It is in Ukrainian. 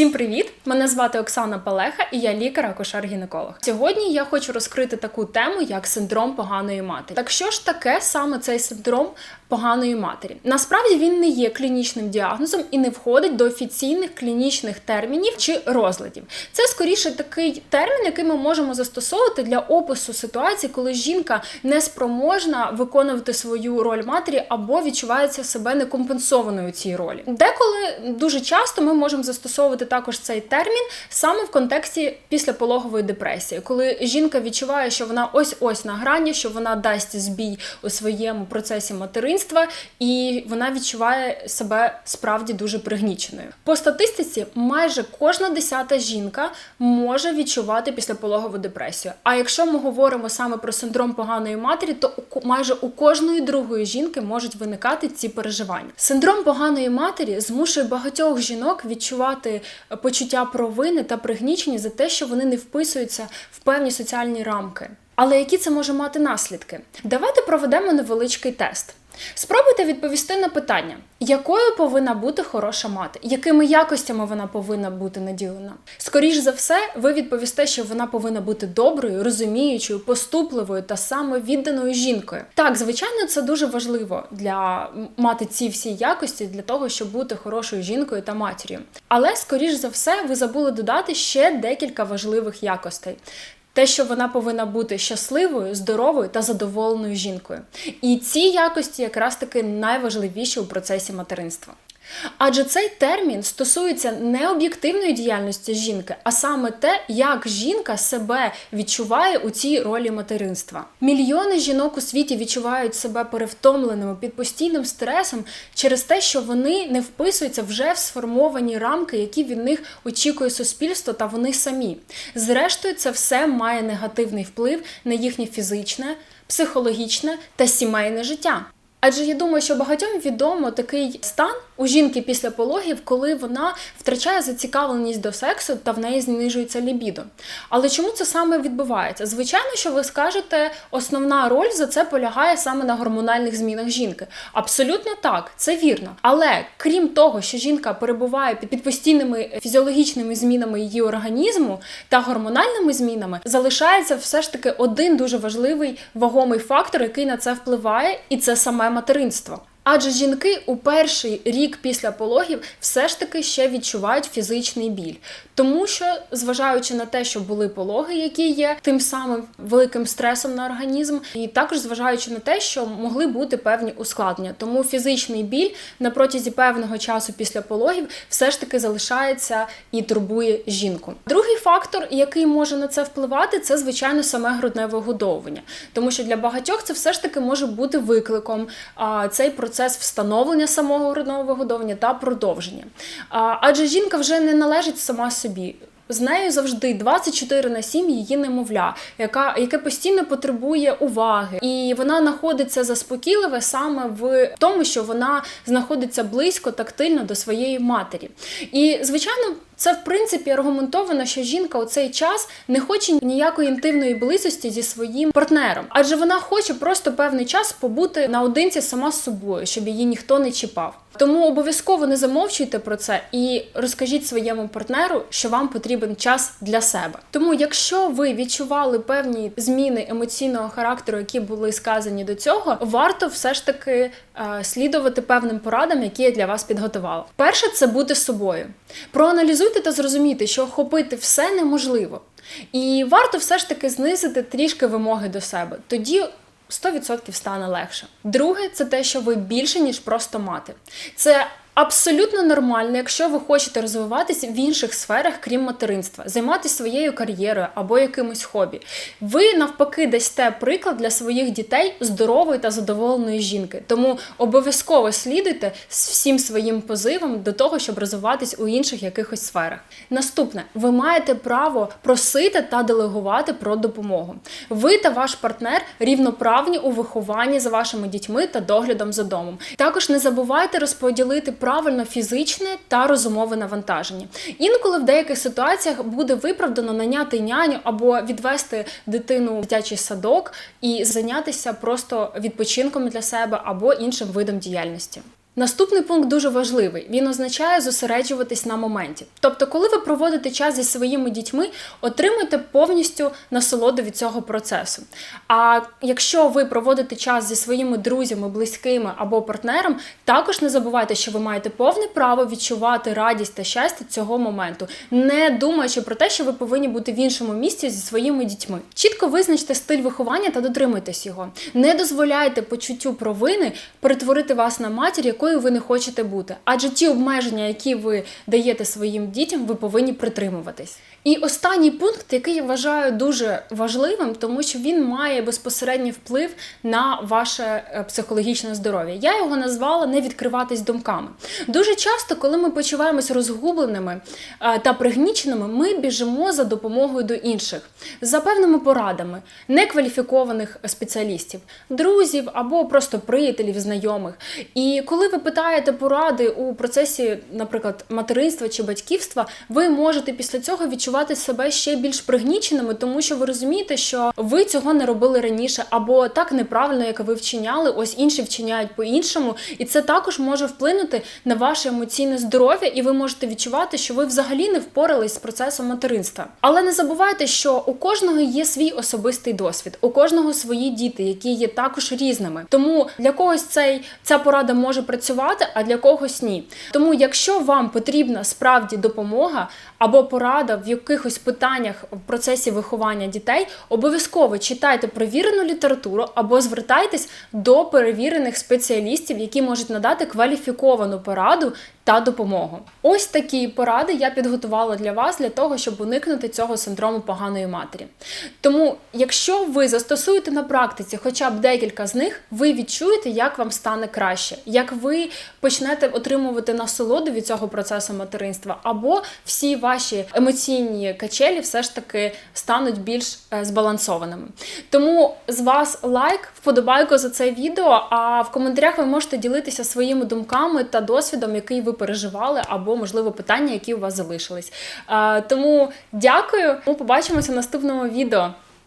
Всім привіт! Мене звати Оксана Палеха і я лікар-акушер-гінеколог. Сьогодні я хочу розкрити таку тему, як синдром поганої матері. Так що ж таке саме цей синдром поганої матері? Насправді він не є клінічним діагнозом і не входить до офіційних клінічних термінів чи розладів. Це скоріше такий термін, який ми можемо застосовувати для опису ситуації, коли жінка не спроможна виконувати свою роль матері або відчувається себе некомпенсованою у цій ролі. Деколи дуже часто ми можемо застосовувати також цей термін саме в контексті післяпологової депресії, коли жінка відчуває, що вона ось ось на грані, що вона дасть збій у своєму процесі материнства, і вона відчуває себе справді дуже пригніченою. По статистиці, майже кожна десята жінка може відчувати післяпологову депресію. А якщо ми говоримо саме про синдром поганої матері, то майже у кожної другої жінки можуть виникати ці переживання. Синдром поганої матері змушує багатьох жінок відчувати е, почуття провини та пригнічення за те, що вони не вписуються в певні соціальні рамки. Але які це може мати наслідки? Давайте проведемо невеличкий тест. Спробуйте відповісти на питання, якою повинна бути хороша мати, якими якостями вона повинна бути наділена. Скоріш за все, ви відповісте, що вона повинна бути доброю, розуміючою, поступливою та самовідданою жінкою. Так, звичайно, це дуже важливо для мати ці всі якості для того, щоб бути хорошою жінкою та матір'ю. Але скоріш за все, ви забули додати ще декілька важливих якостей. Те, що вона повинна бути щасливою, здоровою та задоволеною жінкою. І ці якості якраз таки найважливіші у процесі материнства. Адже цей термін стосується не об'єктивної діяльності жінки, а саме те, як жінка себе відчуває у цій ролі материнства. Мільйони жінок у світі відчувають себе перевтомленими під постійним стресом через те, що вони не вписуються вже в сформовані рамки, які від них очікує суспільство та вони самі. Зрештою, це все має негативний вплив на їхнє фізичне, психологічне та сімейне життя. Адже я думаю, що багатьом відомо такий стан у жінки після пологів, коли вона втрачає зацікавленість до сексу та в неї знижується лібідо. Але чому це саме відбувається? Звичайно, що ви скажете, основна роль за це полягає саме на гормональних змінах жінки. Абсолютно так, це вірно. Але крім того, що жінка перебуває під, постійними фізіологічними змінами її організму та гормональними змінами, залишається все ж таки один дуже важливий вагомий фактор, який на це впливає, і це саме материнство. Адже жінки у перший рік після пологів все ж таки ще відчувають фізичний біль, тому що, зважаючи на те, що були пологи, які є тим самим великим стресом на організм, і також зважаючи на те, що могли бути певні ускладнення, тому фізичний біль на протязі певного часу після пологів все ж таки залишається і турбує жінку. Другий фактор, який може на це впливати, це звичайно саме грудне вигодовування, тому що для багатьох це все ж таки може бути викликом цей процес встановлення самого грудного вигодовування та продовження. Адже жінка вже не належить сама собі. З нею завжди 24 на 7 її немовля, яка яке постійно потребує уваги, і вона знаходиться заспокійливе саме в тому, що вона знаходиться близько тактильно до своєї матері. І звичайно. Це в принципі аргументовано, що жінка у цей час не хоче ніякої інтимної близості зі своїм партнером, адже вона хоче просто певний час побути наодинці сама з собою, щоб її ніхто не чіпав. Тому обов'язково не замовчуйте про це і розкажіть своєму партнеру, що вам потрібен час для себе. Тому, якщо ви відчували певні зміни емоційного характеру, які були сказані до цього, варто все ж таки е, слідувати певним порадам, які я для вас підготувала. Перше це бути собою. Проаналізуйте та зрозуміти, що охопити все неможливо. І варто все ж таки знизити трішки вимоги до себе. Тоді 100% стане легше. Друге, це те, що ви більше, ніж просто мати. Це абсолютно нормально, якщо ви хочете розвиватися в інших сферах, крім материнства, займатися своєю кар'єрою або якимось хобі. Ви навпаки дасте приклад для своїх дітей здорової та задоволеної жінки. Тому обов'язково слідуйте з всім своїм позивом до того, щоб розвиватись у інших якихось сферах. Наступне, ви маєте право просити та делегувати про допомогу. Ви та ваш партнер рівноправні у вихованні за вашими дітьми та доглядом за домом. Також не забувайте розподілити правильно фізичне та розумове навантаження. Інколи в деяких ситуаціях буде виправдано наняти няню або відвести дитину в дитячий садок і зайнятися просто відпочинком для себе або іншим видом діяльності. Наступний пункт дуже важливий. Він означає зосереджуватись на моменті. Тобто, коли ви проводите час зі своїми дітьми, отримуйте повністю насолоду від цього процесу. А якщо ви проводите час зі своїми друзями, близькими або партнером, також не забувайте, що ви маєте повне право відчувати радість та щастя цього моменту, не думаючи про те, що ви повинні бути в іншому місці зі своїми дітьми. Чітко визначте стиль виховання та дотримуйтесь його. Не дозволяйте почуттю провини перетворити вас на матір, якою ви не хочете бути. Адже ті обмеження, які ви даєте своїм дітям, ви повинні притримуватись. І останній пункт, який я вважаю дуже важливим, тому що він має безпосередній вплив на ваше е, психологічне здоров'я. Я його назвала не відкриватись думками. Дуже часто, коли ми почуваємось розгубленими е, та пригніченими, ми біжимо за допомогою до інших за певними порадами некваліфікованих спеціалістів, друзів або просто приятелів, знайомих. І коли ви питаєте поради у процесі, наприклад, материнства чи батьківства, ви можете після цього відчувати себе ще більш пригніченими, тому що ви розумієте, що ви цього не робили раніше, або так неправильно, як ви вчиняли, ось інші вчиняють по-іншому, і це також може вплинути на ваше емоційне здоров'я, і ви можете відчувати, що ви взагалі не впорались з процесом материнства. Але не забувайте, що у кожного є свій особистий досвід, у кожного свої діти, які є також різними. Тому для когось цей ця порада може працювати, а для когось ні. Тому, якщо вам потрібна справді допомога або порада в якихось питаннях в процесі виховання дітей, обов'язково читайте провірену літературу або звертайтесь до перевірених спеціалістів, які можуть надати кваліфіковану пораду та допомогу. Ось такі поради я підготувала для вас для того, щоб уникнути цього синдрому поганої матері. Тому, якщо ви застосуєте на практиці хоча б декілька з них, ви відчуєте, як вам стане краще, як ви почнете отримувати насолоду від цього процесу материнства, або всі ваші емоційні качелі все ж таки стануть більш е, збалансованими. Тому з вас лайк, вподобайку за це відео. А в коментарях ви можете ділитися своїми думками та досвідом, який ви переживали, або можливо питання, які у вас залишились. Е, Тому дякую. Ми побачимося в наступному відео.